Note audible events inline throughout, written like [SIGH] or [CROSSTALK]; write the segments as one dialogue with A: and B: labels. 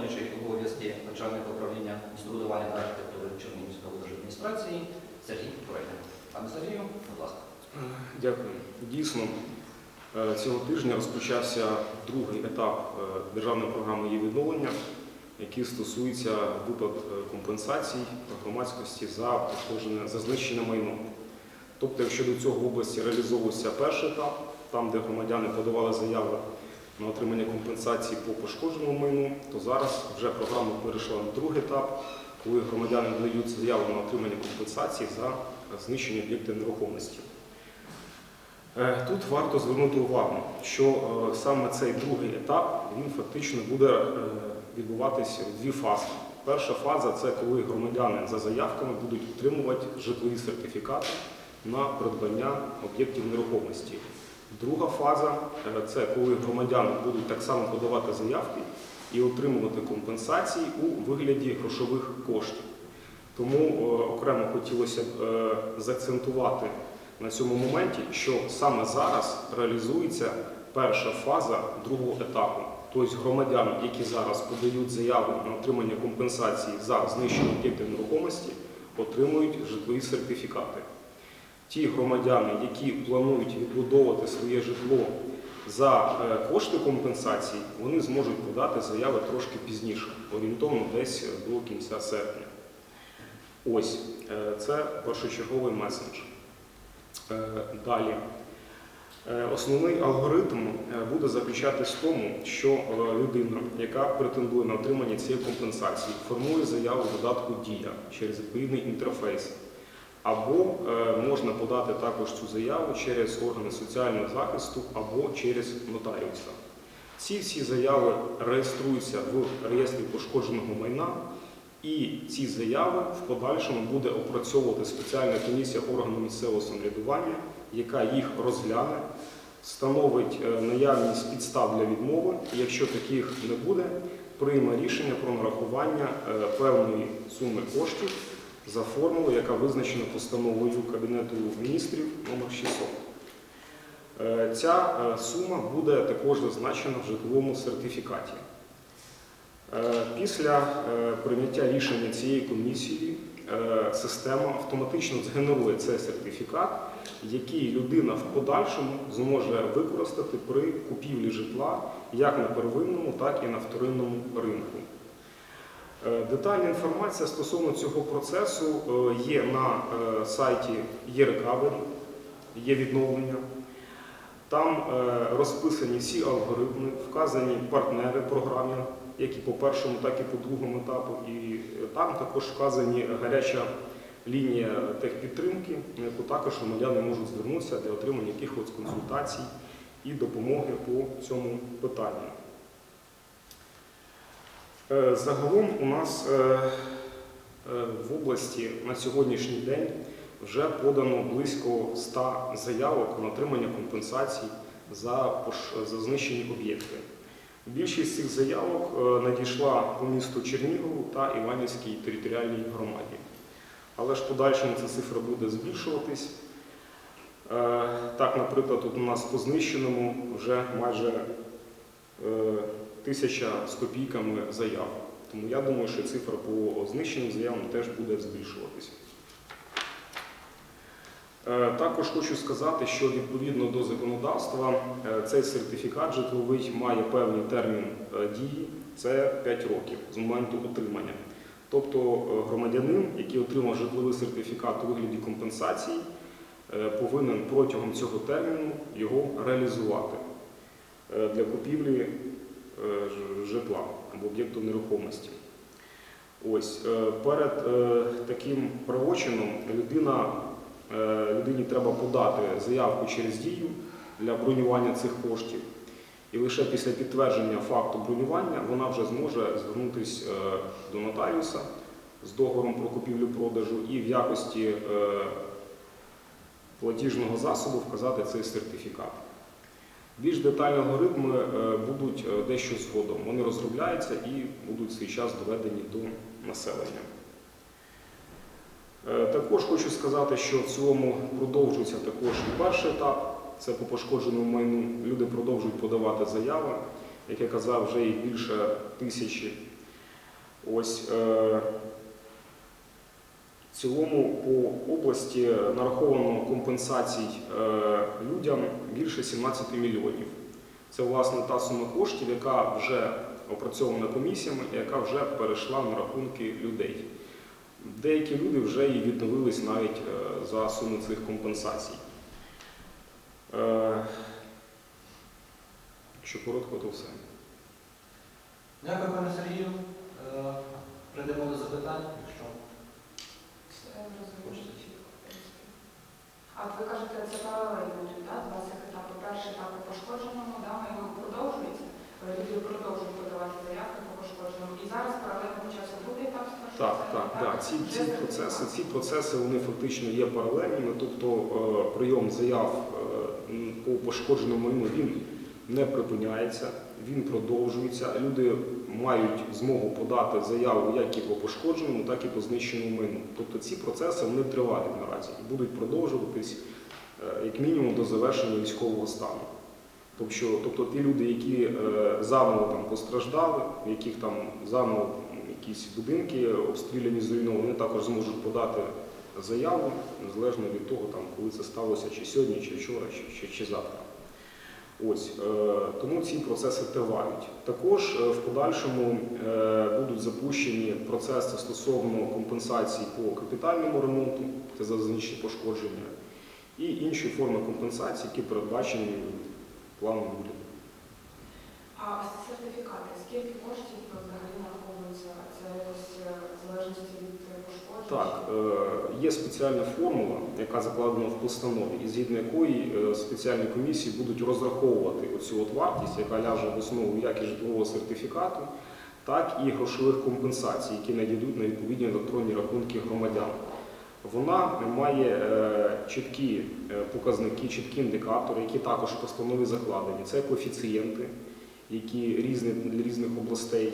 A: сьогодні виконуючий обов'язки начальника управління містобудування та архітектури Чернігівської облдержадміністрації Сергій Турейник. Пане Сергію, будь ласка.
B: Дякую. Дійсно, е, цього тижня розпочався другий етап е, державної програми її відновлення, який стосується виплат е, компенсацій громадськості за за знищене майно. Тобто, якщо до цього в області реалізовувався перший етап, там, де громадяни подавали заяви на отримання компенсації по пошкодженому майну, то зараз вже програма перейшла на другий етап, коли громадяни дають заяву на отримання компенсації за знищені об'єкти нерухомості. Е, Тут варто звернути увагу, що е, саме цей другий етап він фактично буде е, відбуватися в дві фази. Перша фаза це коли громадяни за заявками будуть отримувати житлові сертифікати на придбання об'єктів нерухомості. Друга фаза е, це коли громадяни будуть так само подавати заявки і отримувати компенсації у вигляді грошових коштів. Тому е, окремо хотілося б е, заакцентувати на цьому моменті, що саме зараз реалізується перша фаза другого етапу. Тобто громадяни, які зараз подають заяву на отримання компенсації за знищені об'єкти нерухомості, отримують житлові сертифікати. Ті громадяни, які планують відбудовувати своє житло за е, кошти компенсації, вони зможуть подати заяви трошки пізніше, орієнтовно десь до кінця серпня. Ось е, це першочерговий меседж. Е, Далі. Основний алгоритм буде заключатись в тому, що людина, яка претендує на отримання цієї компенсації, формує заяву додатку Дія через відповідний інтерфейс. Або е, можна подати також цю заяву через органи соціального захисту або через нотаріуса. Ці всі заяви реєструються в реєстрі пошкодженого майна, і ці заяви в подальшому буде опрацьовувати спеціальна комісія органу місцевого самоврядування, яка їх розгляне, встановить е, наявність підстав для відмови. і Якщо таких не буде, прийме рішення про нарахування е, певної суми коштів за формулою, яка визначена постановою Кабінету міністрів номер 600. Е, Ця е, сума буде також зазначена в житловому сертифікаті. Е, Після прийняття рішення цієї комісії система автоматично згенерує цей сертифікат, який людина в подальшому зможе використати при купівлі житла як на первинному, так і на вторинному ринку. Е, Детальна інформація стосовно цього процесу е, є на е, сайті eRecovery, є відновлення. Там розписані всі алгоритми, вказані партнери програми, як і по першому, так і по другому етапу. І там також вказані гаряча лінія техпідтримки, на яку також громадяни можуть звернутися для отримання якихось консультацій і допомоги по цьому питанню. Е, Загалом у нас е, е, в області на сьогоднішній день вже подано близько 100 заявок на отримання компенсацій за, знищені об'єкти. Більшість цих заявок надійшла по місту Чернігову та Іванівській територіальній громаді. Але ж подальшому ця цифра буде збільшуватись. Так, наприклад, тут у нас по знищеному вже майже тисяча з копійками заяв. Тому я думаю, що цифра по знищеним заявам теж буде збільшуватися. Е, Також хочу сказати, що відповідно до законодавства е, цей сертифікат житловий має певний термін е, дії це 5 років з моменту отримання. Тобто громадянин, який отримав житловий сертифікат у вигляді компенсації, повинен протягом цього терміну його реалізувати для купівлі житла або об'єкту нерухомості. Ось е, перед е, таким правочином людина, е, людині треба подати заявку через дію для бронювання цих коштів. І лише після підтвердження факту бронювання вона вже зможе звернутися е, до нотаріуса з договором про купівлю-продажу і в якості е, платіжного засобу вказати цей сертифікат. Більш детальні алгоритми е, будуть е, дещо згодом. Вони розробляються і будуть в свій час доведені до населення. Е, Також хочу сказати, що в цілому продовжується також і перший етап. Це по пошкодженому майну. Люди продовжують подавати заяви. як я казав, вже їх більше тисячі. Ось в цілому по області нараховано компенсацій е, людям більше 17 мільйонів. Це власне та сума коштів, яка вже опрацьована комісіями, яка вже перейшла на рахунки людей. Деякі люди вже і відновились навіть е, за суми цих компенсацій. Е, Якщо коротко, то все.
A: Дякую, пане Сергію. Прийдемо до запитань, якщо
C: Все розумію, чітко, в принципі. А ви кажете, це паралельно йдуть, да? два етапи. Перший етап по пошкодженому, да, його продовжується. Е, Люди продовжують подавати заявки по пошкодженому. І зараз паралельно почався другий етап
B: Так, так, так. Ці, ці процеси, ці процеси вони фактично є паралельними. Тобто е, прийом заяв е, по пошкодженому він не припиняється, він продовжується. Люди мають змогу подати заяву як і по пошкодженому, так і по знищеному майну. Тобто ці процеси вони тривають наразі і будуть продовжуватись е, як мінімум до завершення військового стану. Тобто, тобто ті люди, які е, заново там постраждали, в яких там заново якісь будинки обстріляні, зруйновані, вони також зможуть подати заяву, незалежно від того, там, коли це сталося, чи сьогодні, чи вчора, чи, чи, чи завтра. Ось, е, тому ці процеси тривають. Також е, в подальшому е, будуть запущені процеси стосовно компенсації по капітальному ремонту, це зазначні пошкодження, і інші форми компенсації, які передбачені планом уряду.
C: А скільки коштів взагалі нараховується? Це якось е, залежності від е, пошкоджень?
B: Так, е, є спеціальна формула, яка закладена в постанові, і згідно якої е, спеціальні комісії будуть розраховувати оцю от вартість, яка ляже в основу як і житлового сертифікату, так і грошових компенсацій, які надійдуть на відповідні електронні рахунки громадян. Вона має е, чіткі е, показники, чіткі індикатори, які також в постанові закладені. Це коефіцієнти, які різні для різних областей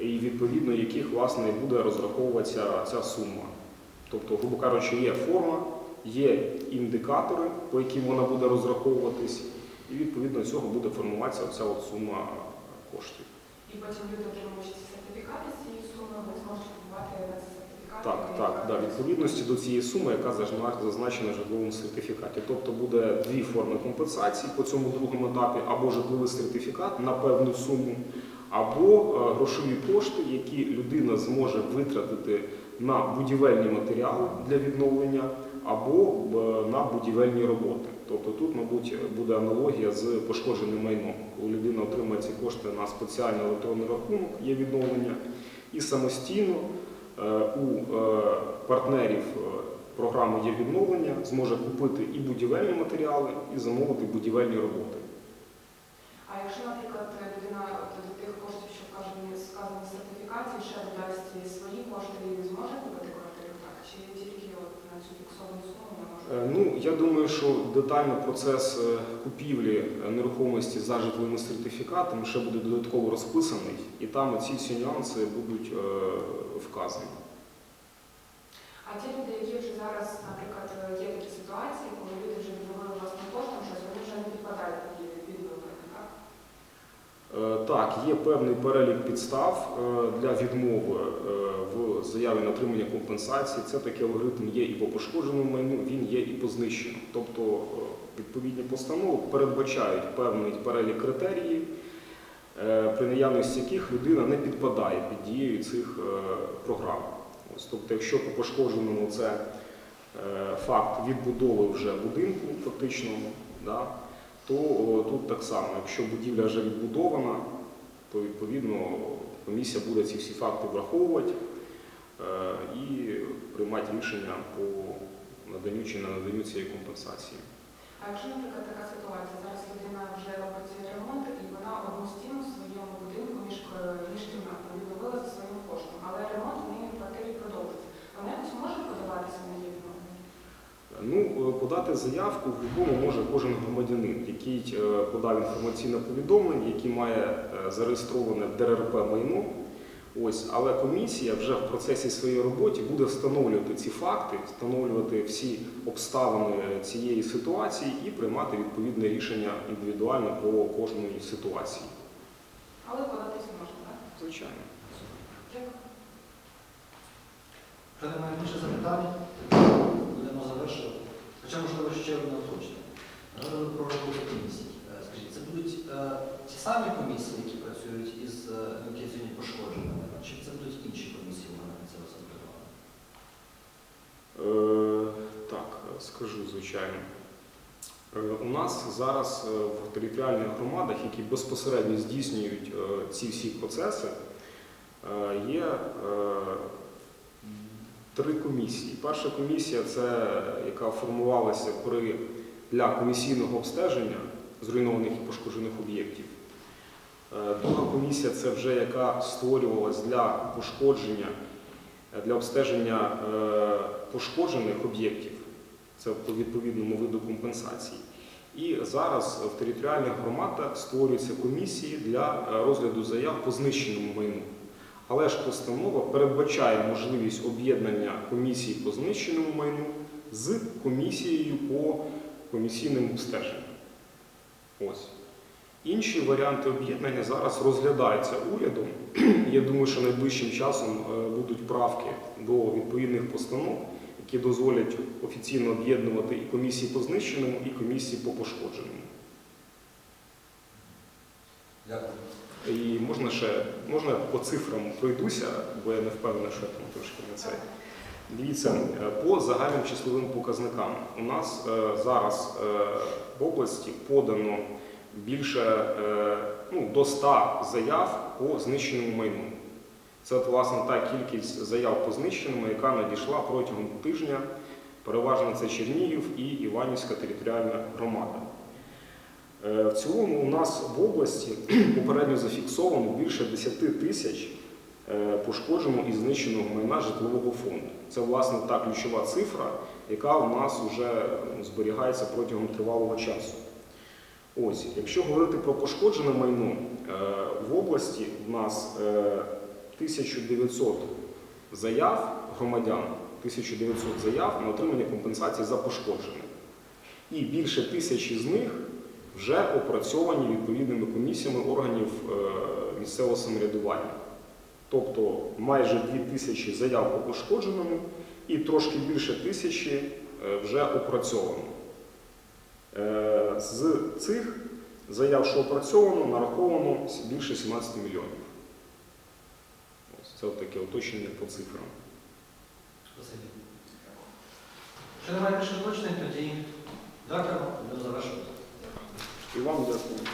B: і відповідно яких власне буде розраховуватися ця сума. Тобто, грубо кажучи, є форма, є індикатори, по яким вона буде розраховуватись, і відповідно цього буде формуватися оця от сума коштів.
C: І потім люди отримують сертифікати з цієї суми, ви зможете купувати?
B: Так, так, да, відповідності до цієї суми, яка зазначена в житловому сертифікаті. Тобто буде дві форми компенсації по цьому другому етапі, або житловий сертифікат на певну суму, або е, грошові кошти, які людина зможе витратити на будівельні матеріали для відновлення, або е, на будівельні роботи. Тобто тут, мабуть, буде аналогія з пошкодженим майном, коли людина отримає ці кошти на спеціальний електронний рахунок, є відновлення, і самостійно у е, партнерів е, програми є відновлення, зможе купити і будівельні матеріали, і замовити будівельні роботи.
C: А якщо, наприклад, людина от до тих коштів, що вказані сказані в сертифікаті, ще додасть і свої кошти і не зможе купити квартиру, так? Чи тільки от на цю фіксовану суму не може?
B: Е, Ну, я думаю, що детально процес е, купівлі е, нерухомості за житловими сертифікатами ще буде додатково розписаний, і там ці всі нюанси будуть е, вказані.
C: А ті люди, які вже зараз, наприклад, є такі ситуації, коли люди вже відновили власним коштом щось, вони вже не підпадають під відновлення, так?
B: Е, Так, є певний перелік підстав е, для відмови е, в заяві на отримання компенсації. Це такий алгоритм є і по пошкодженому майну, він є і по знищенню. Тобто е, відповідні постанови передбачають певний перелік критеріїв, е, при наявності яких людина не підпадає під дією цих е, програм. Тобто, якщо по пошкодженому це факт відбудови вже будинку фактично, да, то тут так само, якщо будівля вже відбудована, то відповідно комісія буде ці всі факти враховувати і приймати рішення по наданню чи не наданню цієї компенсації.
C: А якщо, наприклад, така ситуація, зараз людина вже робить цей ремонт і вона одну стіну в своєму будинку між, е, між кімнатами відновила за своїм коштом, але ремонт в неї в квартирі продовжується. Вона якось може подаватися на її?
B: Ну, е, подати заявку в будь-якому може кожен громадянин, який е, подав інформаційне повідомлення, який має е, зареєстроване ДРРП майно. Ось, але комісія вже в процесі своєї роботи буде встановлювати ці факти, встановлювати всі обставини цієї ситуації і приймати відповідне рішення індивідуально по кожній ситуації.
C: Але податись можна, так?
B: Звичайно.
C: Дякую.
A: Немає більше запитань. Будемо завершувати. Хоча, можливо, ще одне уточнення. Говорили про роботу комісій. Е, Скажіть, це будуть е, ті самі комісії, які працюють із е, які сьогодні пошкодженими, чи це будуть інші комісії мене це самоврядування?
B: Е, так, скажу, звичайно. Е, У нас зараз е, в територіальних громадах, які безпосередньо здійснюють е, ці всі процеси, е, є е, три комісії. Перша комісія це яка формувалася при, для комісійного обстеження зруйнованих і пошкоджених об'єктів. Е, Друга комісія це вже яка створювалась для пошкодження, е, для обстеження е, пошкоджених об'єктів. Це по відповідному виду компенсації. І зараз в територіальних громадах створюються комісії для розгляду заяв по знищеному майну. Але ж постанова передбачає можливість об'єднання комісії по знищеному майну з комісією по комісійним обстеженням. Ось. Інші варіанти об'єднання зараз розглядаються урядом. [CLEARS THROAT] Я думаю, що найближчим часом е, будуть правки до відповідних постанов, які дозволять офіційно об'єднувати і комісії по знищеному, і комісії по пошкодженому.
A: Дякую.
B: І можна ще можна по цифрам пройдуся, бо я не впевнений, що я там трошки не це. Дивіться, е, по загальним числовим показникам у нас е, зараз е, в області подано більше ну, до 100 заяв по знищеному майну. Це власне та кількість заяв по знищеному, яка надійшла протягом тижня. Переважно це Чернігів і Іванівська територіальна громада. В цілому у нас в області [CLEARS THROAT] попередньо зафіксовано більше 10 тисяч пошкодженого і знищеного майна житлового фонду. Це власне та ключова цифра, яка у нас вже зберігається протягом тривалого часу. Ось, якщо говорити про пошкоджене майно, е, в області в нас е, 1900 заяв громадян, 1900 заяв на отримання компенсації за пошкоджене. І більше тисячі з них вже опрацьовані відповідними комісіями органів е, місцевого самоврядування. Тобто майже 2 тисячі заяв по пошкодженому і трошки більше тисячі е, вже опрацьовано. Е, З цих заяв, що опрацьовано, нараховано більше 17 мільйонів. Ось це таке уточнення по цифрам.
A: Якщо немає більше уточнень, тоді дякую. Будемо завершувати.
B: І вам дякую.